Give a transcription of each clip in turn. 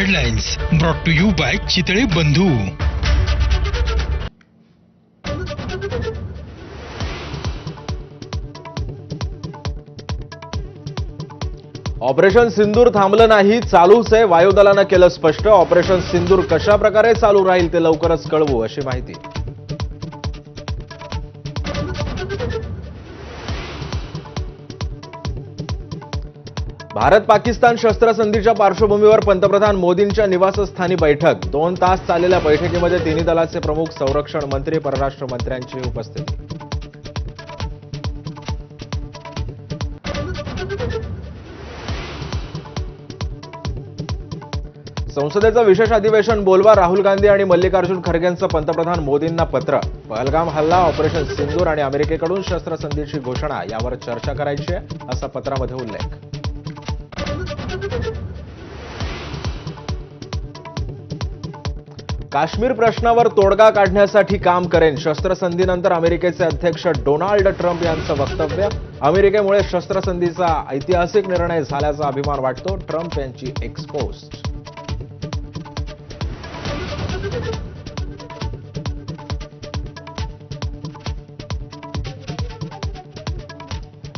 Headlines brought to you by Chitale Bandhu operation Sindoor थांबलं नाही चालूच आहे. वायुदलानं केलं स्पष्ट. ऑपरेशन सिंदूर कशा प्रकारे चालू राहील ते लवकरच कळवू अशी माहिती. भारत पाकिस्तान शस्त्रसंधीच्या पार्श्वभूमीवर पंतप्रधान मोदींच्या निवासस्थानी बैठक. दोन तास चाललेल्या बैठकीमध्ये तिन्ही दलाचे प्रमुख संरक्षण मंत्री परराष्ट्र मंत्र्यांची उपस्थिती. संसदेचं विशेष अधिवेशन बोलवा राहुल गांधी आणि मल्लिकार्जुन खरगेंचं पंतप्रधान मोदींना पत्र. पहलगाम हल्ला ऑपरेशन सिंदूर आणि अमेरिकेकडून शस्त्रसंधीची घोषणा यावर चर्चा करायची आहे असा पत्रामध्ये उल्लेख. काश्मीर प्रश्नावर तोडगा काढण्यासाठी काम करेन. शस्त्रसंधीनंतर अमेरिकेचे अध्यक्ष डोनाल्ड ट्रम्प यांचं वक्तव्य. अमेरिकेमुळे शस्त्रसंधीचा ऐतिहासिक निर्णय झाल्याचा अभिमान वाटतो. ट्रम्प यांची एक्सपोस्ट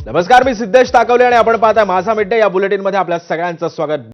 नमस्कार मी सिद्धेश ताकवले आणि आपण पाहताय माझा मिड्डे या बुलेटिनमध्ये आपल्या सगळ्यांचं स्वागत.